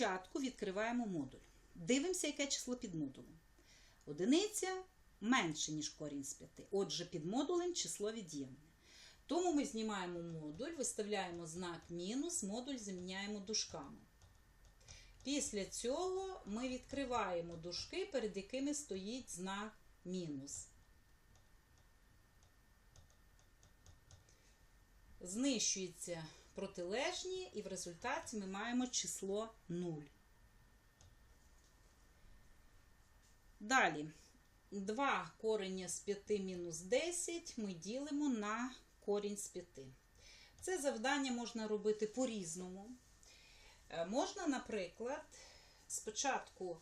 Спочатку відкриваємо модуль. Дивимося, яке число під модулем. Одиниця менше, ніж корінь з 5. Отже, під модулем число від'ємне. Тому ми знімаємо модуль, виставляємо знак мінус, модуль заміняємо дужками. Після цього ми відкриваємо дужки, перед якими стоїть знак мінус. Знищуються протилежні, і в результаті ми маємо число 0. Далі, 2 корення з 5 мінус 10 ми ділимо на корінь з 5. Це завдання можна робити по-різному. Е, Можна, наприклад, спочатку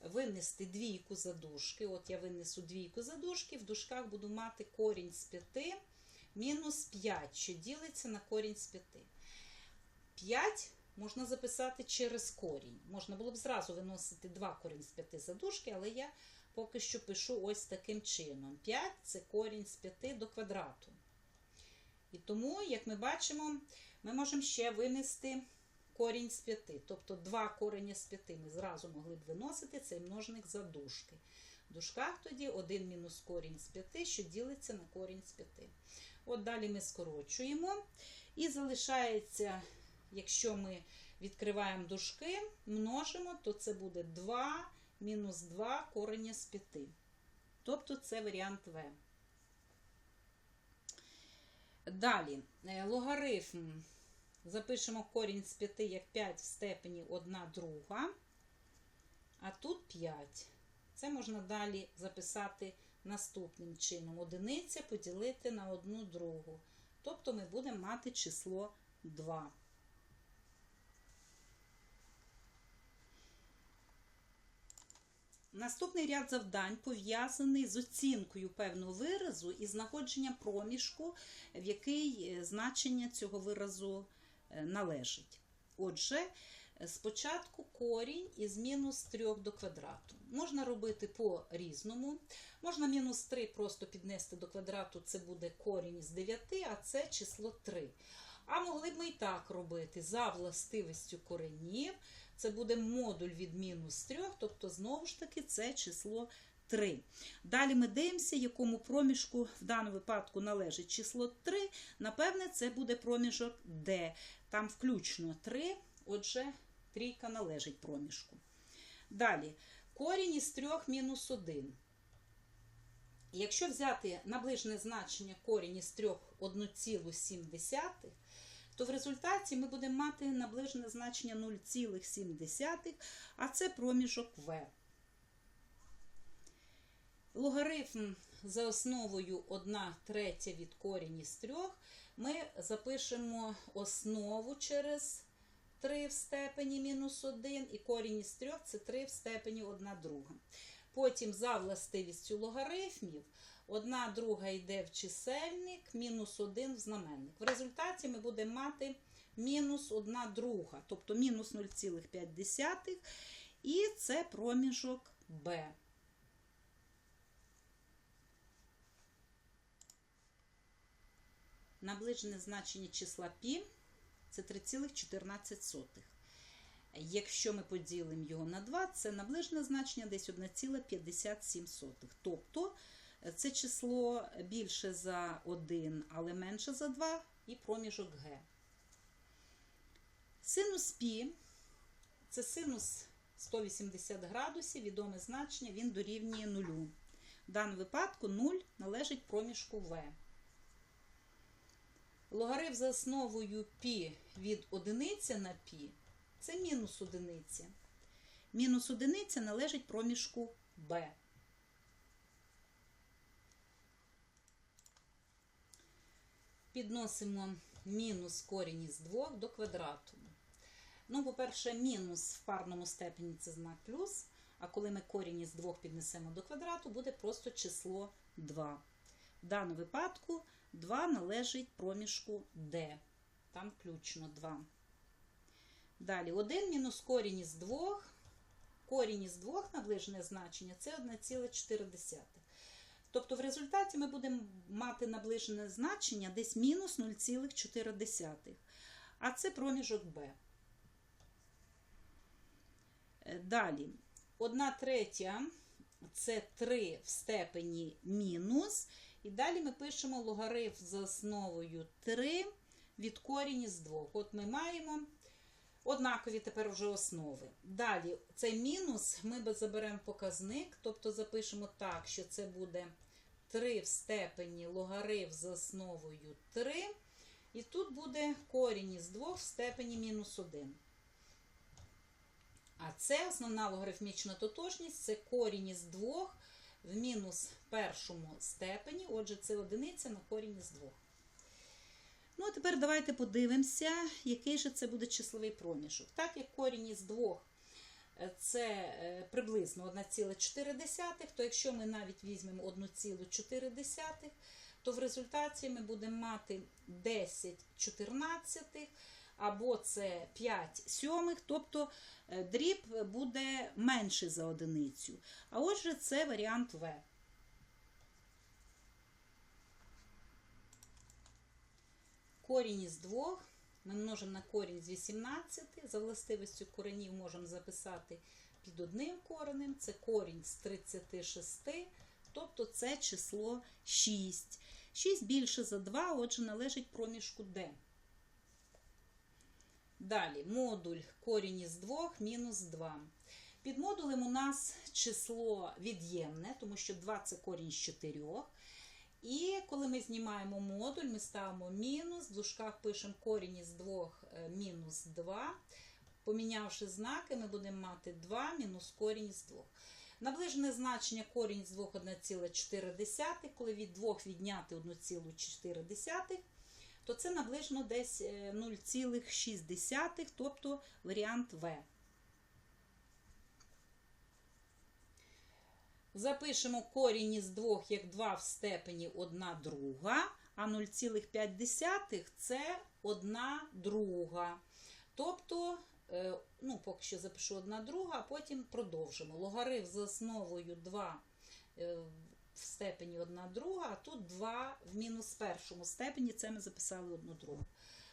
винести двійку за дужки. От я винесу двійку за дужки, в дужках буду мати корінь з 5 мінус 5, що ділиться на корінь з 5. 5 можна записати через корінь. Можна було б зразу виносити 2 корінь з 5 за дужки, але я поки що пишу ось таким чином. 5 це корінь з 5 до квадрату. І тому, як ми бачимо, ми можемо ще винести корінь з 5. Тобто 2 корення з 5 ми зразу могли б виносити цей множник за дужки. В дужках тоді 1 мінус корінь з 5, що ділиться на корінь з 5. От далі ми скорочуємо. І залишається, якщо ми відкриваємо дужки, множимо, то це буде 2 мінус 2 корення з 5. Тобто це варіант В. Далі, е, логарифм. Запишемо корінь з 5 як 5 в степені 1 друга, а тут 5. Це можна далі записати наступним чином. Одиниця поділити на 1 другу. Тобто ми будемо мати число 2. Наступний ряд завдань пов'язаний з оцінкою певного виразу і знаходженням проміжку, в який е, значення цього виразу е, належить. Отже, е, спочатку корінь із мінус 3 до квадрату. Можна робити по-різному. Можна мінус 3 просто піднести до квадрату, це буде корінь з 9, а це число 3. А могли б ми і так робити за властивістю коренів. Це буде модуль від мінус 3, тобто, знову ж таки, це число 3. Далі ми дивимося, якому проміжку в даному випадку належить число 3. Напевне, це буде проміжок D. Там включно 3, отже, трійка належить проміжку. Далі, корінь із 3 мінус 1. Якщо взяти наближене значення корінь із 3 1,7, то в результаті ми будемо мати наближене значення 0,7, а це проміжок В. Логарифм за основою 1 третя від корінь із 3 ми запишемо основу через 3 в степені мінус 1, і корінь із 3 це 3 в степені 1 друга. Потім за властивістю логарифмів, одна друга йде в чисельник, мінус 1 в знаменник. В результаті ми будемо мати мінус 1 друга, тобто мінус 0,5, і це проміжок Б. Наближене значення числа π це 3,14. Якщо ми поділимо його на 2, це наближене значення десь 1,57. Тобто це число більше за 1, але менше за 2 і проміжок Г. Синус π це синус 180 градусів, відоме значення, він дорівнює 0. В даному випадку 0 належить проміжку В. Логарифм за основою π від одиниця на π це мінус одиниця. Мінус одиниця належить проміжку Б. Підносимо мінус корінь із 2 до квадрату. Ну, по-перше, мінус в парному степені це знак плюс, а коли ми корінь із 2 піднесемо до квадрату, буде просто число 2. В даному випадку 2 належить проміжку D. Там включно 2. Далі 1 мінус корінь із 2. Корінь із 2 наближене значення це 1,4. Тобто в результаті ми будемо мати наближене значення десь мінус 0,4. А це проміжок. Е, Далі, 1 третя це 3 в степені мінус. І далі ми пишемо логарифм за основою 3 від корінь з 2. От ми маємо однакові тепер вже основи. Далі, цей мінус ми заберемо показник, тобто запишемо так, що це буде 3 в степені логарифм за основою 3. І тут буде корінь із 2 в степені мінус 1. А це основна логарифмічна тотожність, це корінь із 2 в мінус першому степені. Отже, це одиниця на корінь із 2. Ну, а тепер давайте подивимося, який же це буде числовий проміжок. Так як корінь із 2 це е, приблизно 1,4, то якщо ми навіть візьмемо 1,4, то в результаті ми будемо мати 10 чотирнадцятих, або це 5 сьомих, тобто е, дріб буде менший за одиницю. А отже, це варіант В. Корінь із 2 ми множимо на корінь з 18. За властивістю коренів можемо записати під одним коренем. Це корінь з 36, тобто це число 6. 6 більше за 2, отже, належить проміжку D. Далі модуль корінь із 2 мінус 2. Під модулем у нас число від'ємне, тому що 2 це корінь з 4. І коли ми знімаємо модуль, ми ставимо мінус, в дужках пишемо корінь із 2 мінус 2. Помінявши знаки, ми будемо мати 2 мінус корінь з 2. Наближене значення корінь з 2 1,4, коли від 2 відняти 1,4, то це наближено десь 0,6, тобто варіант В. Запишемо корінь із 2 як 2 в степені 1 друга, а 0,5 це 1 друга. Тобто, е, ну, поки що запишу 1 друга, а потім продовжимо. Логарифм за основою 2 е, в степені 1 друга, а тут 2 в мінус першому степені, це ми записали 1 другу.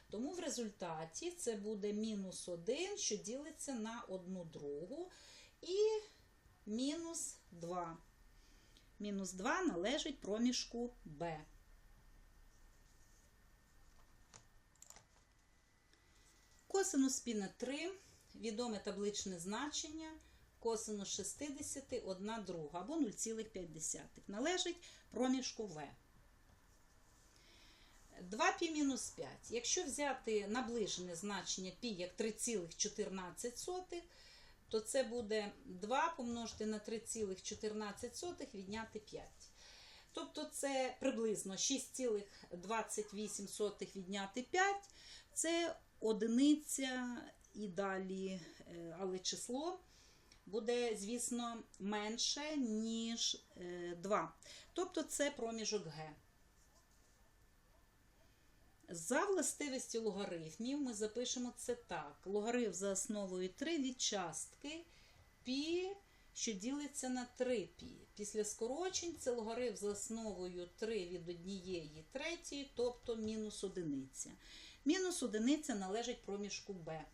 Тому в результаті це буде мінус 1, що ділиться на 1 другу. І мінус 2. Мінус 2 належить проміжку Б. Косинус пі на 3, відоме табличне значення, косинус 60 – 1 друга або 0,5. Належить проміжку В. 2 пі мінус 5. Якщо взяти наближене значення пі як 3,14, то це буде 2 помножити на 3,14 відняти 5. Тобто це приблизно 6,28 відняти 5. Це одиниця і далі, е, але число буде, звісно, менше, ніж 2. Тобто це проміжок Г. За властивістю логарифмів ми запишемо це так. Логарифм за основою 3 від частки пі, що ділиться на 3 пі. Після скорочень це логарифм за основою 3 від однієї третьої, тобто мінус одиниця. Мінус одиниця належить проміжку Б.